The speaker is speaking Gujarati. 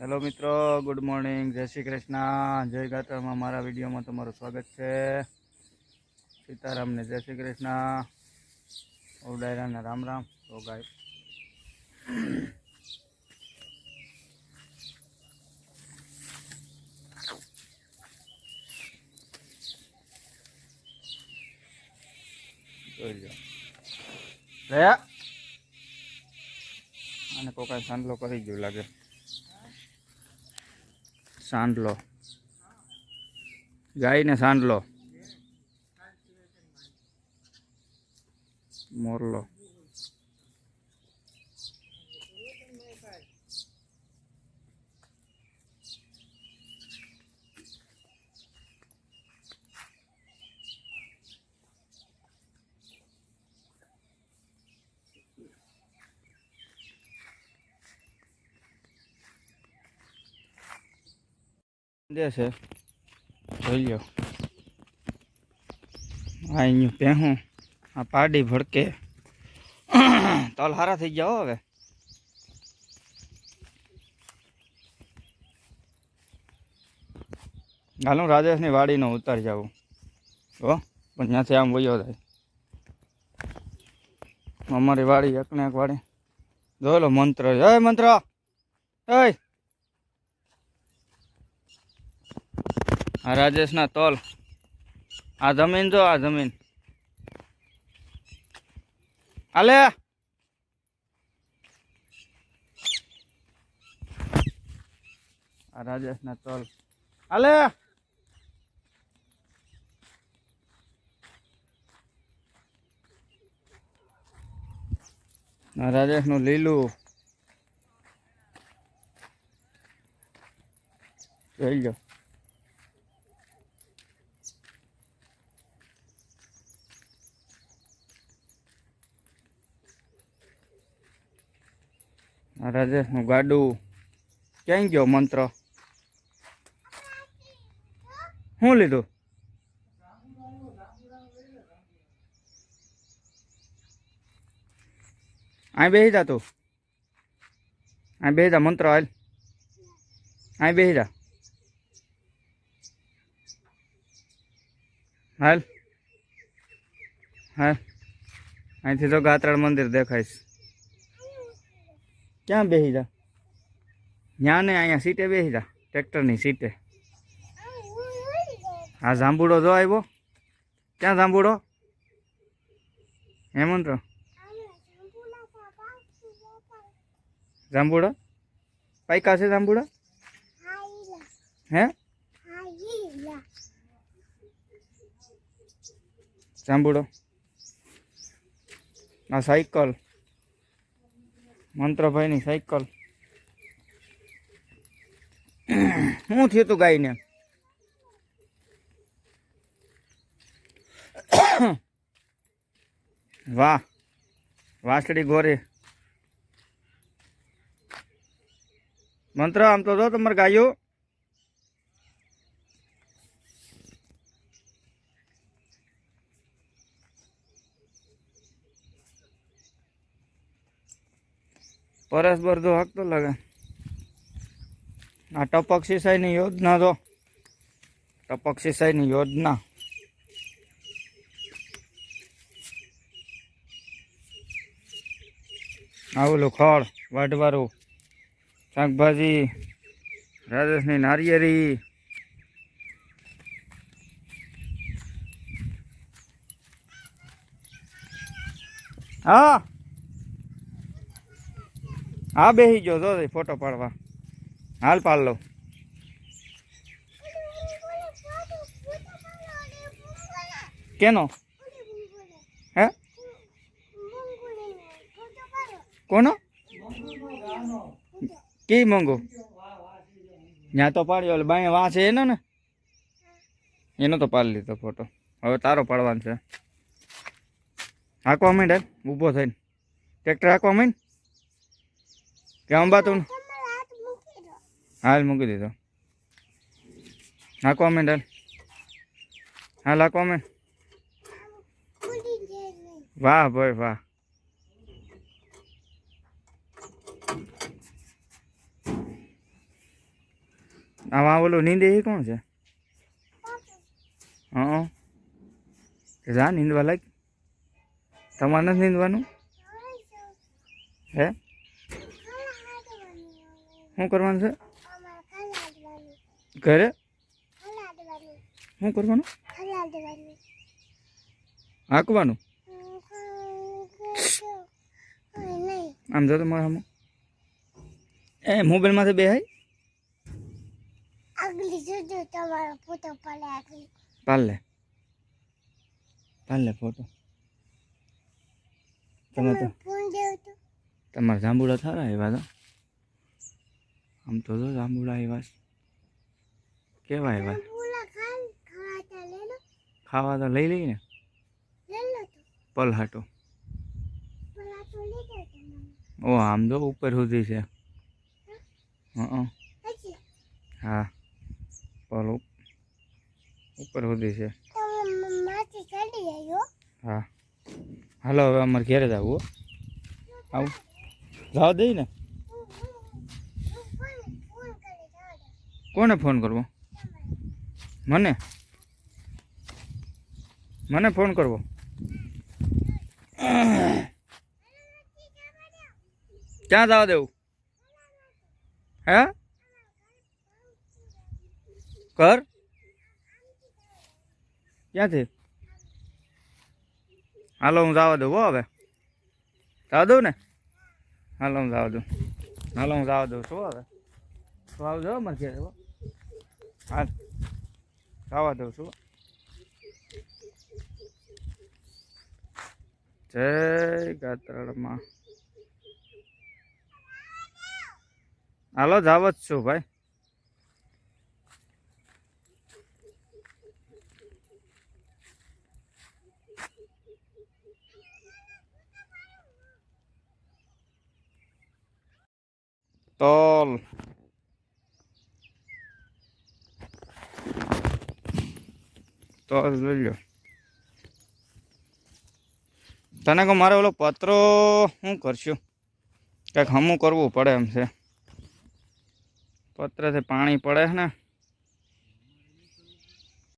હેલો મિત્રો, ગુડ મોર્નિંગ. જય શ્રી કૃષ્ણ. જય ગાતરમાં મારા વિડીયોમાં તમારું સ્વાગત છે. સીતારામને જય શ્રી કૃષ્ણ. ઓડાયરાને રામ રામ. તો ગાય. રહ્યા અને કોકાય સાંદલો કરી ગયું લાગે. સાંડલો. ગાયને સાંડલો. મોરલો. દેશે જોઈ લો આ અહીંયું પહેરું આ પાડી ભડકે. તલ હારા થઈ ગયા હવે. હાલો રાજેશની વાડીનો ઉતાર જાવું હો, પણ ત્યાંથી આમ વયો થાય અમારી વાડી એક ને એક વાડી. જોયેલો મંત્ર. એ મંત્ર! એ! આ રાજેશના તોલ. આ જમીન જો, આ જમીન. આલે. આ રાજેશના તોલ. આલે. રાજેશ રાજેશનું લીલું. જોઈ લો. રાજેશનું ગાડું. ક્યાં ગયો મંત્ર? શું લીધું? અહીં બેસી જા તું. અહીં બેસી જા, મંત્ર હાલ. અહીં બેસી જા. હાલ. હાલ. અહીંથી તો ગાત્રાળ મંદિર દેખાઈશ. ક્યાં બેસી જા? ત્યાં ને અહીંયા સીટે બેસી જા, ટ્રેક્ટરની સીટે. આ જાંબુડો જો આવ્યો. ક્યાં જાંબુડો? હેમંત, જાંબુડો? પાઈકા છે જાંબુડો? હે? જાંબુડો. આ સાયકલ. મંત્રભાઈની સાયકલ. શું થયું તું ગાયને? વાહ વાસળી ગોરી. મંત્ર આમ તો જો તમારે ગાયો. પરસ બરદો હકતો લાગે. આ ટપક સિંચાઈની યોજના તો ટપક સિંચાઈની યોજના. આવેલું ખળ, વાઢવારું. શાકભાજી રાજસ્થની નારિયેરી. હા. હા બેસી ગયો, જો ફોટો પાડવા. હાલ પાડ લો કેનો? હે? કોનો? કી મોંઘો ત્યાં તો પાડ્યો એટલે બાય વાં છે એનો ને? એનો તો પાડી લીધો ફોટો હવે તારો પાડવાનો છે. હાંકવા માંડ, ઊભો થઈને. ટ્રેક્ટર હાંકવા માંડ? કે અંબા હાલ મૂકી દીધો. નાખવા મેં હાલ હાલ હાંકવા મેં વાહ, ભાઈ, વાહ. આમાં ઓલું નીંદે એ કોણ છે? હા જા, નીંદવા લાગ. તમારે નથી નીંદવાનું? હે? શું કરવાનું છે? ઘરે? શું કરવાનું? હાંકવાનું? આમ જો તમારે આમ એ મોબાઈલમાંથી બે હાય આગલી જોજો તમારો ફોટો પડે આગલી. પાલ લે પાલ લે ફોટો તમે તો તમારા જાંબુડા સારા આવ્યા તો. આમ તો જો જાંબુડા આવ્યા. કેવા આવ્યા ખાવા તો લઈ લઈને લે પલ હાટો પૂલા લઈ જાવ તમે ઓ આમ તો ઉપર સુધી છે. હં? હા પલ. ઉપર સુધી છે. હા. હાલો હવે અમારે ઘેરે જ આવું હો. આવું. જાવ દઈ ને ફોન ફોન કરી જાવ કોને ફોન કરવો? મને? મને ફોન કરવો? ક્યાં જવા દેવું? હે? કર ક્યાંથી? હાલો, હું જવા દઉં હો હવે. જવા દઉં ને? હાલો, હું જવા દઉં. હાલો, હું જવા દઉં શું હવે. શું આવજો અમારે ઘેર હાલ ખાવા દઉં છું. જય ગાત્રાળમાં હાલો જાવ જ છું ભાઈ. તોલ. તોલ લઈ લો તને કહું, મારે ઓલો પત્રો શું કરશું? કંઈક હમું કરવું પડે એમ છે. પત્રથી પાણી પડે ને?